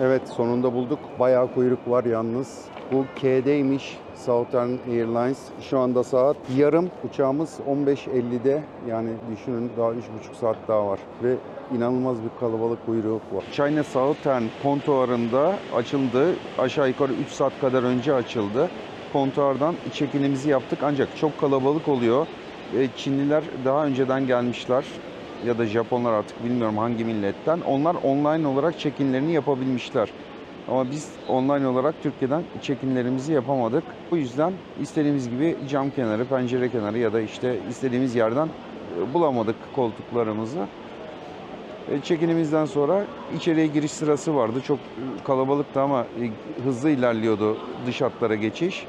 Evet sonunda bulduk. Bayağı kuyruk var yalnız. Bu K'deymiş Southern Airlines. Şu anda saat yarım. Uçağımız 15.50'de. Yani düşünün daha 3,5 saat daha var. Ve inanılmaz bir kalabalık kuyruk var. China Southern kontuarında açıldı. Aşağı yukarı 3 saat kadar önce açıldı. Kontuardan check-in'imizi yaptık ancak çok kalabalık oluyor. Çinliler daha önceden gelmişler ya da Japonlar artık bilmiyorum hangi milletten. Onlar online olarak check-in'lerini yapabilmişler. Ama biz online olarak Türkiye'den check-in'lerimizi yapamadık. Bu yüzden istediğimiz gibi cam kenarı, pencere kenarı ya da işte istediğimiz yerden e, bulamadık koltuklarımızı. E, Check-in'imizden sonra içeriye giriş sırası vardı. Çok e, kalabalıktı ama hızlı ilerliyordu dış hatlara geçiş.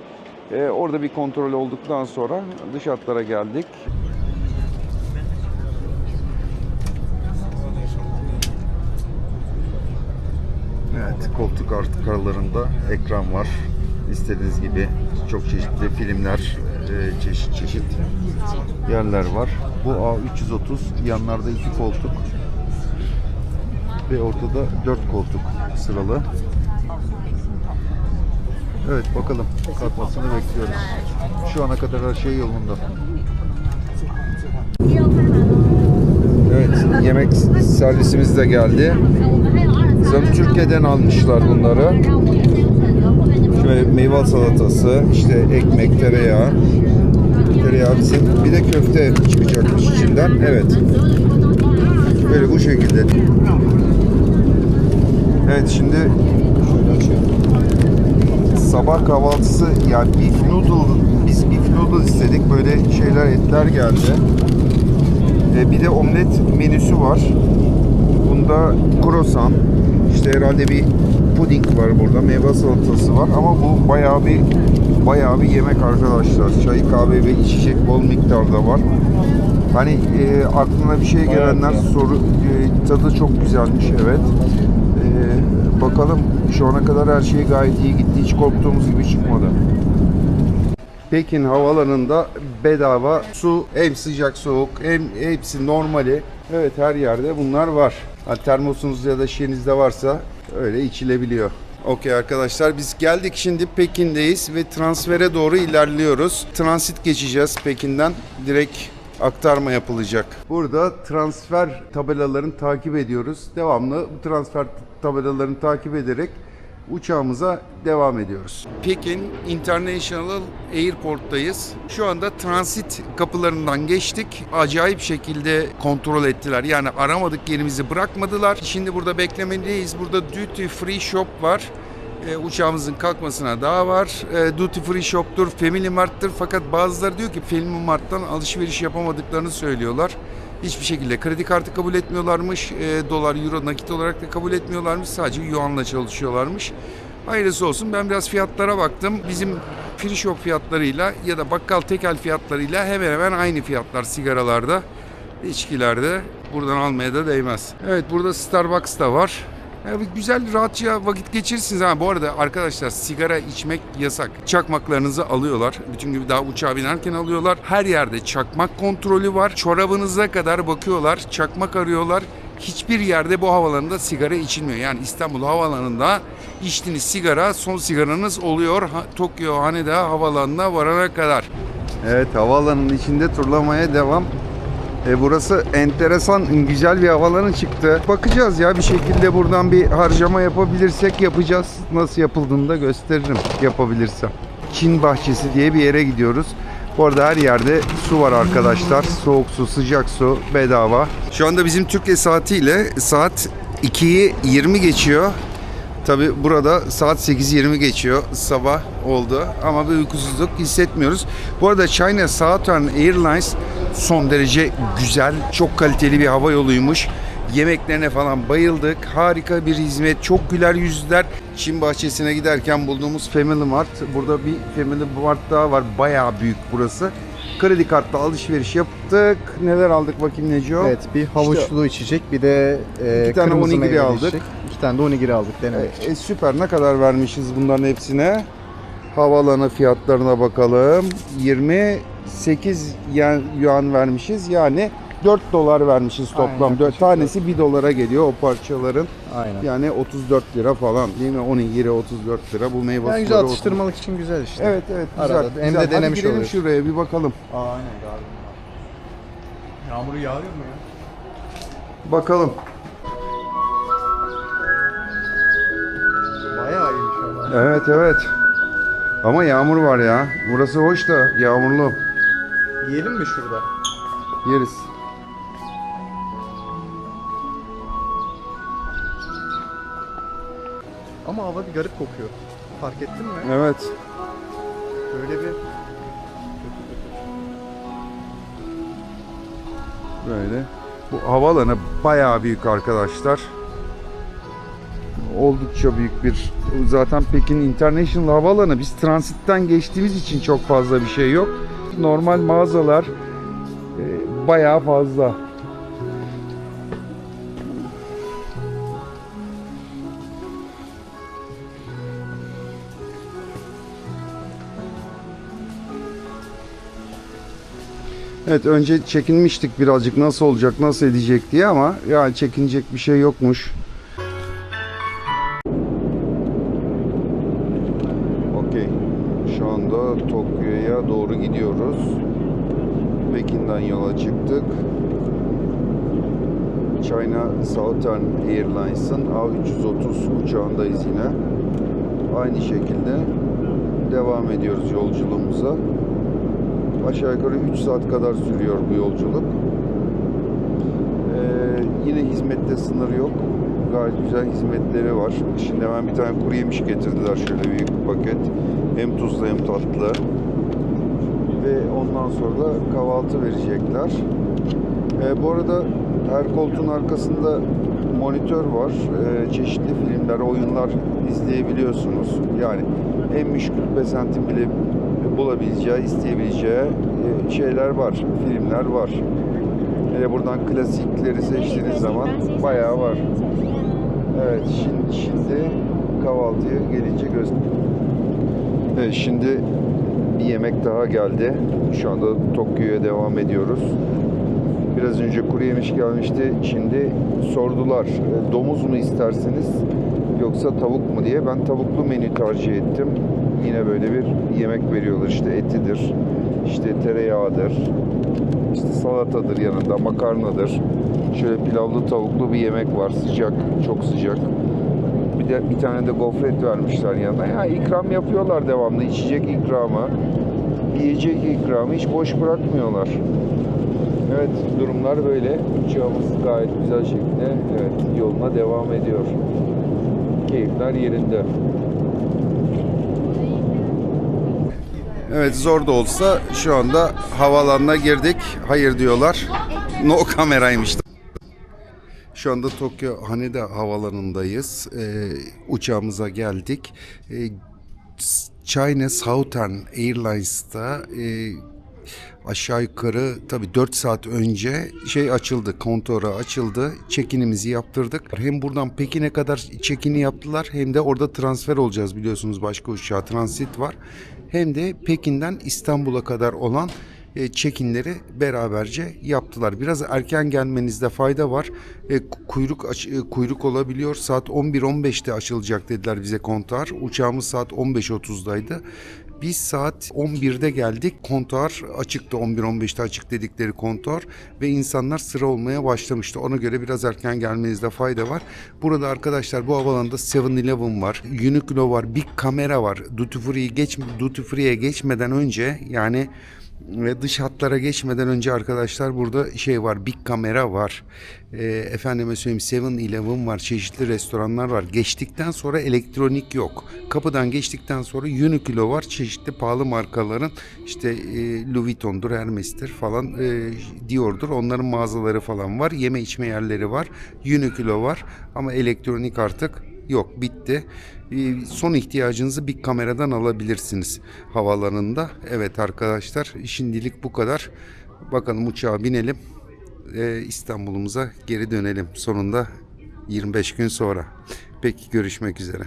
Orada bir kontrol olduktan sonra dış hatlara geldik. Evet, koltuk artık aralarında ekran var. İstediğiniz gibi çok çeşitli filmler, e, çeşit çeşit yerler var. Bu A330 yanlarda iki koltuk ve ortada dört koltuk sıralı. Evet bakalım kalkmasını bekliyoruz. Şu ana kadar her şey yolunda. Evet yemek servisimiz de geldi. Sanırım Türkiye'den almışlar bunları. Şöyle meyve salatası, işte ekmek, tereyağı. Tereyağı bizim. Bir de köfte çıkacakmış içinden. Evet. Böyle bu şekilde. Evet şimdi. Sabah kahvaltısı yani beef noodle, biz beef noodle istedik. Böyle şeyler etler geldi. E, bir de omlet menüsü var. Bunda croissant, işte herhalde bir puding var burada, meyve salatası var ama bu bayağı bir bayağı bir yemek arkadaşlar. Çay, kahve ve içecek bol miktarda var. Hani e, aklına bir şey gelenler soru e, tadı çok güzelmiş evet. E, bakalım şu ana kadar her şey gayet iyi gitti. Hiç korktuğumuz gibi çıkmadı. Pekin havalarında bedava su hem sıcak soğuk hem hepsi normali. Evet her yerde bunlar var. Ha, termosunuz ya da şeyinizde varsa öyle içilebiliyor. Okey arkadaşlar biz geldik şimdi Pekin'deyiz ve transfere doğru ilerliyoruz. Transit geçeceğiz Pekin'den. Direkt aktarma yapılacak. Burada transfer tabelalarını takip ediyoruz. Devamlı bu transfer tabelalarını takip ederek uçağımıza devam ediyoruz. Pekin International Airport'tayız. Şu anda transit kapılarından geçtik. Acayip şekilde kontrol ettiler. Yani aramadık yerimizi bırakmadılar. Şimdi burada beklemedeyiz. Burada duty free shop var. E, uçağımızın kalkmasına daha var. E, duty free shop'tur, family mart'tır. Fakat bazıları diyor ki family mart'tan alışveriş yapamadıklarını söylüyorlar. Hiçbir şekilde kredi kartı kabul etmiyorlarmış. E, dolar, euro nakit olarak da kabul etmiyorlarmış. Sadece yuanla çalışıyorlarmış. Hayırlısı olsun. Ben biraz fiyatlara baktım. Bizim free shop fiyatlarıyla ya da bakkal tekel fiyatlarıyla hemen hemen aynı fiyatlar sigaralarda, içkilerde. Buradan almaya da değmez. Evet burada Starbucks da var. Ya bir güzel rahatça vakit geçirirsiniz. Ha, bu arada arkadaşlar sigara içmek yasak. Çakmaklarınızı alıyorlar. Bütün gibi daha uçağa binerken alıyorlar. Her yerde çakmak kontrolü var. Çorabınıza kadar bakıyorlar. Çakmak arıyorlar. Hiçbir yerde bu havalarında sigara içilmiyor. Yani İstanbul havalarında içtiğiniz sigara son sigaranız oluyor. Ha, Tokyo Haneda havalanına varana kadar. Evet havaalanının içinde turlamaya devam. E, burası enteresan, güzel bir havalanı çıktı. Bakacağız ya bir şekilde buradan bir harcama yapabilirsek yapacağız. Nasıl yapıldığını da gösteririm yapabilirsem. Çin Bahçesi diye bir yere gidiyoruz. Bu arada her yerde su var arkadaşlar. Soğuk su, sıcak su bedava. Şu anda bizim Türkiye saatiyle saat 2'yi 20 geçiyor. Tabi burada saat 8.20 geçiyor. Sabah oldu ama bir uykusuzluk hissetmiyoruz. Bu arada China Southern Airlines son derece güzel, çok kaliteli bir hava yoluymuş. Yemeklerine falan bayıldık. Harika bir hizmet, çok güler yüzler. Çin bahçesine giderken bulduğumuz Family Mart. Burada bir Family Mart daha var. Bayağı büyük burası. Kredi kartla alışveriş yaptık. Neler aldık bakayım Neco? Evet bir havuçlu içecek bir de e, İki tane kırmızı onigiri aldık. içecek. İki tane de onigiri aldık denemek için. E, süper. Ne kadar vermişiz bunların hepsine? Havaalanı fiyatlarına bakalım. 28 yen- yuan vermişiz. Yani 4 dolar vermişiz toplam. Aynen, 4 yaklaşık tanesi 1 dolara geliyor o parçaların. Aynen. Yani 34 lira falan değil mi? Onun yeri 34 lira. Bu meyve Yani güzel atıştırmalık için güzel işte. Evet evet güzel. Arada hem güzel. de denemiş Hadi girelim oluyoruz. şuraya bir bakalım. Aynen galiba. Yağmur yağıyor mu ya? Bakalım. Evet evet. Ama yağmur var ya. Burası hoş da yağmurlu. Yiyelim mi şurada? Yeriz. Ama hava bir garip kokuyor. Fark ettin mi? Evet. Böyle bir Böyle. Bu havaalanı bayağı büyük arkadaşlar. Oldukça büyük bir zaten Pekin International Havaalanı biz transitten geçtiğimiz için çok fazla bir şey yok. Normal mağazalar e, bayağı fazla. Evet önce çekinmiştik birazcık nasıl olacak nasıl edecek diye ama yani çekinecek bir şey yokmuş. Okey. Şu anda Tokyo'ya doğru gidiyoruz. Pekin'den yola çıktık. China Southern Airlines'ın A330 uçağındayız yine. Aynı şekilde devam ediyoruz yolculuğumuza. Aşağı yukarı 3 saat kadar sürüyor bu yolculuk. Ee, yine hizmette sınır yok. Gayet güzel hizmetleri var. Şimdi hemen bir tane kuru yemiş getirdiler şöyle büyük bir paket. Hem tuzlu hem tatlı. Ve ondan sonra da kahvaltı verecekler. Ee, bu arada her koltuğun arkasında monitör var. Ee, çeşitli filmler, oyunlar izleyebiliyorsunuz. Yani en müşkül pesentin bile bulabileceği, isteyebileceği e, şeyler var, filmler var. Hele buradan klasikleri seçtiğiniz zaman bayağı var. Evet, şimdi, şimdi kahvaltıya gelince göster. Evet, şimdi bir yemek daha geldi. Şu anda Tokyo'ya devam ediyoruz. Biraz önce kuru yemiş gelmişti. Şimdi sordular e, domuz mu istersiniz yoksa tavuk mu diye. Ben tavuklu menü tercih ettim. Yine böyle bir yemek veriyorlar. İşte etidir, işte tereyağıdır, işte salatadır yanında, makarnadır. Şöyle pilavlı tavuklu bir yemek var. Sıcak, çok sıcak. Bir de bir tane de gofret vermişler yanına. Ya ikram yapıyorlar devamlı. içecek ikramı, yiyecek ikramı hiç boş bırakmıyorlar. Evet durumlar böyle. Uçağımız gayet güzel şekilde evet yoluna devam ediyor. Keyifler yerinde. Evet zor da olsa şu anda havaalanına girdik. Hayır diyorlar. No kameraymış. Şu anda Tokyo Haneda Havaalanı'ndayız. Ee, uçağımıza geldik. Ee, China Southern Airlines'ta e, aşağı yukarı tabii 4 saat önce şey açıldı, kontora açıldı. Check-in'imizi yaptırdık. Hem buradan Pekin'e kadar check-in'i yaptılar hem de orada transfer olacağız biliyorsunuz başka uçağa transit var. Hem de Pekin'den İstanbul'a kadar olan e, check-in'leri beraberce yaptılar. Biraz erken gelmenizde fayda var. E, kuyruk aç- e, kuyruk olabiliyor. Saat 11-15'te açılacak dediler bize kontar. Uçağımız saat 15.30'daydı. Biz saat 11'de geldik. Kontar açıktı. 11-15'te açık dedikleri kontar ve insanlar sıra olmaya başlamıştı. Ona göre biraz erken gelmenizde fayda var. Burada arkadaşlar bu havalanda 7-Eleven var. Uniqlo var. Big kamera var. Duty Free'ye geç, Duty Free'ye geçmeden önce yani ve dış hatlara geçmeden önce arkadaşlar burada şey var big kamera var. E, efendime söyleyeyim 7-Eleven var çeşitli restoranlar var. Geçtikten sonra elektronik yok. Kapıdan geçtikten sonra Uniqlo var çeşitli pahalı markaların işte e, Louis Vuitton'dur Hermes'tir falan e, Dior'dur. Onların mağazaları falan var yeme içme yerleri var Uniqlo var. Ama elektronik artık Yok bitti. Ee, Son ihtiyacınızı bir kameradan alabilirsiniz havalarında. Evet arkadaşlar şimdilik bu kadar. Bakalım uçağa binelim. Ee, İstanbul'umuza geri dönelim. Sonunda 25 gün sonra. Peki görüşmek üzere.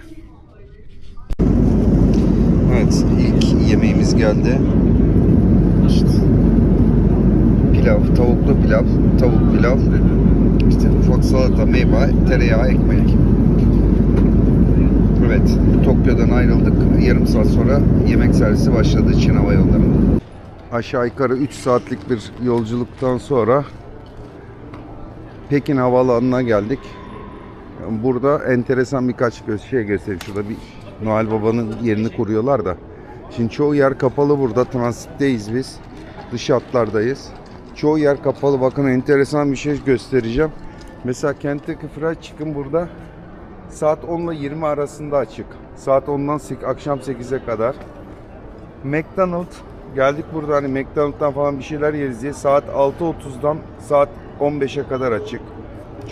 Evet ilk yemeğimiz geldi. Pilav, tavuklu pilav, tavuk pilav, işte ufak salata, meyve, tereyağı, ekmek. Evet, Tokyo'dan ayrıldık. Yarım saat sonra yemek servisi başladı Çin Hava Yolları'nda. Aşağı yukarı 3 saatlik bir yolculuktan sonra Pekin Havaalanı'na geldik. Burada enteresan birkaç şey göstereyim. Şurada bir Noel Baba'nın yerini kuruyorlar da. Şimdi çoğu yer kapalı burada. Transitteyiz biz. Dış hatlardayız. Çoğu yer kapalı. Bakın enteresan bir şey göstereceğim. Mesela Kentucky Fried Chicken burada saat 10 ile 20 arasında açık. Saat 10'dan sek- akşam 8'e kadar. McDonald's geldik burada hani McDonald'dan falan bir şeyler yeriz diye saat 6.30'dan saat 15'e kadar açık.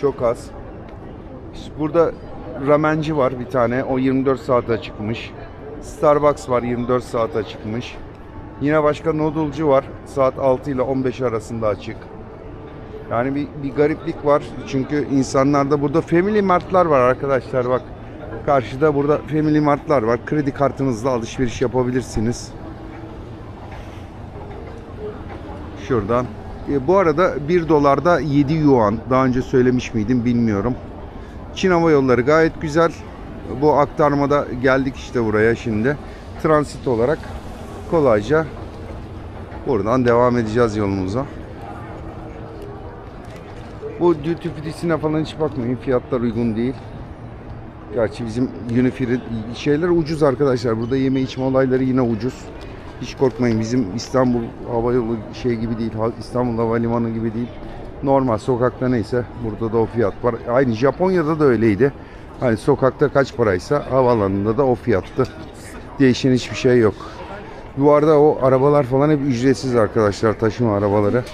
Çok az. İşte burada ramenci var bir tane. O 24 saat açıkmış. Starbucks var 24 saat açıkmış. Yine başka noodle'cı var. Saat 6 ile 15 arasında açık. Yani bir, bir gariplik var. Çünkü insanlarda burada Family Mart'lar var arkadaşlar bak. Karşıda burada Family Mart'lar var. Kredi kartınızla alışveriş yapabilirsiniz. Şuradan. E, bu arada 1 dolarda 7 yuan. Daha önce söylemiş miydim bilmiyorum. Çin Hava Yolları gayet güzel. Bu aktarmada geldik işte buraya şimdi. Transit olarak kolayca buradan devam edeceğiz yolumuza. Bu duty free'sine falan hiç bakmayın. Fiyatlar uygun değil. Gerçi bizim Unifi'nin şeyler ucuz arkadaşlar. Burada yeme içme olayları yine ucuz. Hiç korkmayın. Bizim İstanbul Havayolu şey gibi değil. İstanbul Havalimanı gibi değil. Normal sokakta neyse burada da o fiyat var. Aynı Japonya'da da öyleydi. Hani sokakta kaç paraysa havaalanında da o fiyattı. Değişen hiçbir şey yok. Bu arada o arabalar falan hep ücretsiz arkadaşlar taşıma arabaları.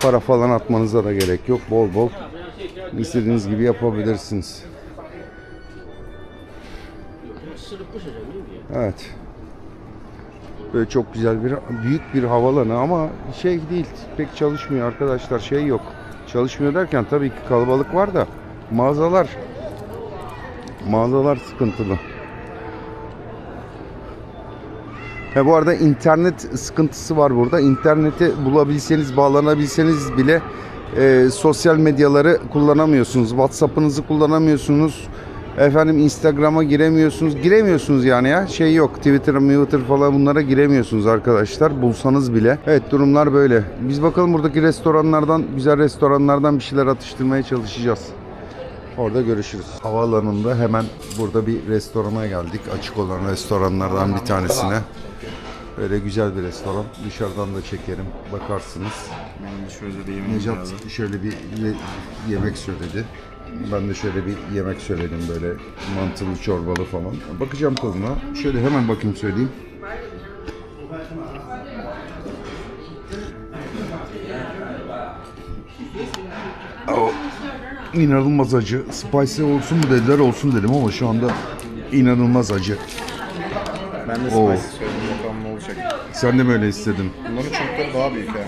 Para falan atmanıza da gerek yok. Bol bol istediğiniz gibi yapabilirsiniz. Evet. Böyle çok güzel bir büyük bir havalanı ama şey değil pek çalışmıyor arkadaşlar şey yok. Çalışmıyor derken tabii ki kalabalık var da mağazalar mağazalar sıkıntılı. Ha, bu arada internet sıkıntısı var burada. İnterneti bulabilseniz, bağlanabilseniz bile e, sosyal medyaları kullanamıyorsunuz. WhatsApp'ınızı kullanamıyorsunuz. Efendim Instagram'a giremiyorsunuz. Giremiyorsunuz yani ya. Şey yok. Twitter, Twitter falan bunlara giremiyorsunuz arkadaşlar. Bulsanız bile. Evet durumlar böyle. Biz bakalım buradaki restoranlardan, güzel restoranlardan bir şeyler atıştırmaya çalışacağız. Orada görüşürüz. Havaalanında hemen burada bir restorana geldik. Açık olan restoranlardan bir tanesine. Böyle güzel bir restoran. Dışarıdan da çekerim. Bakarsınız. Benim de şöyle de yemeğim Necat lazım. şöyle bir ye- yemek söyledi. Ben de şöyle bir yemek söyledim böyle mantılı çorbalı falan. Bakacağım tadına. Şöyle hemen bakayım söyleyeyim. O inanılmaz acı. Spicy olsun mu dediler olsun dedim ama şu anda inanılmaz acı. Ben de Oo. spicy Sen de mi öyle istedin? Bunların çubukları daha büyük ha.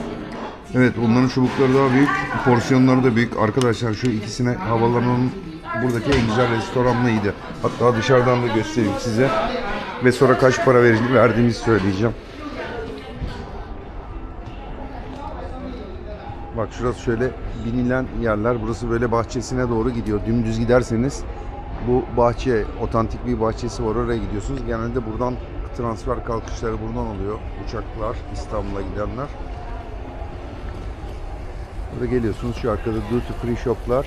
Evet onların çubukları daha büyük, porsiyonları da büyük. Arkadaşlar şu ikisine havalanın buradaki en güzel restoranlıydı. Hatta dışarıdan da göstereyim size. Ve sonra kaç para ver- verdiğimizi söyleyeceğim. Bak şurası şöyle binilen yerler. Burası böyle bahçesine doğru gidiyor. Dümdüz giderseniz bu bahçe, otantik bir bahçesi var. Oraya gidiyorsunuz. Genelde buradan transfer kalkışları buradan oluyor. Uçaklar, İstanbul'a gidenler. Burada geliyorsunuz şu arkada duty free shoplar.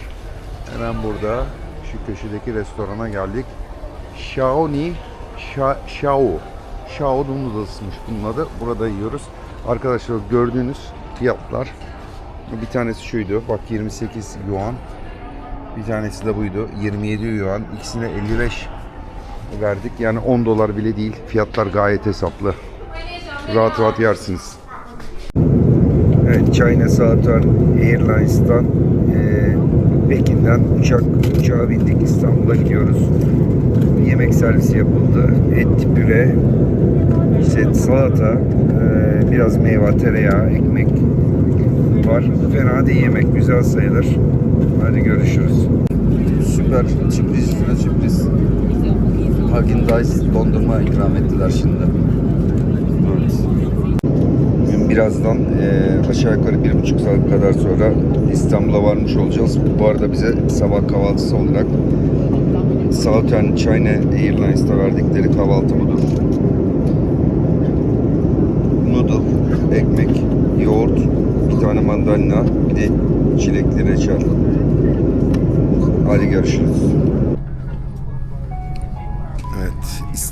Hemen burada şu köşedeki restorana geldik. Xiaoni Xia- Xiao. Xiao noodles'mış bunun adı. Burada yiyoruz. Arkadaşlar gördüğünüz fiyatlar. Bir tanesi şuydu. Bak 28 yuan. Bir tanesi de buydu. 27 yuan. İkisine 55 verdik. Yani 10 dolar bile değil. Fiyatlar gayet hesaplı. Rahat rahat yersiniz. Evet, China Southern Airlines'tan e, Pekin'den uçak uçağa bindik İstanbul'a gidiyoruz. Yemek servisi yapıldı. Et, püre, işte salata, e, biraz meyve, tereyağı, ekmek var. Fena değil yemek, güzel sayılır. Hadi görüşürüz. Süper sürpriz üstüne sürpriz. Haagen Dazs dondurma ikram ettiler şimdi. Evet. Birazdan e, aşağı yukarı bir buçuk saat kadar sonra İstanbul'a varmış olacağız. Bu arada bize sabah kahvaltısı olarak Southern China Airlines'ta verdikleri kahvaltı budur. Noodle, ekmek, yoğurt, bir tane mandalina, bir de çilekli reçel. Hadi görüşürüz.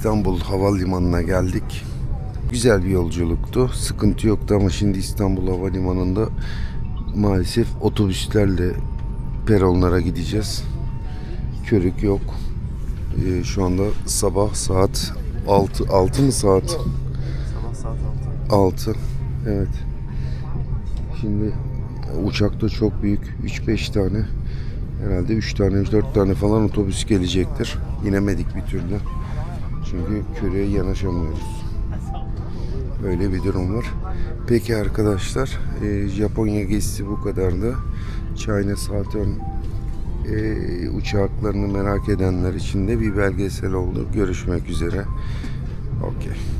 İstanbul Havalimanı'na geldik. Güzel bir yolculuktu. Sıkıntı yoktu ama şimdi İstanbul Havalimanı'nda maalesef otobüslerle peronlara gideceğiz. Körük yok. Ee, şu anda sabah saat 6 6 mı saat? Sabah saat 6. 6. Evet. Şimdi uçakta çok büyük 3-5 tane herhalde 3 tane 4 tane falan otobüs gelecektir. İnemedik bir türlü. Çünkü köreye yanaşamıyoruz. Böyle bir durum var. Peki arkadaşlar e, Japonya gezisi bu kadardı. China Southern e, uçaklarını merak edenler için de bir belgesel oldu. Görüşmek üzere. Okey.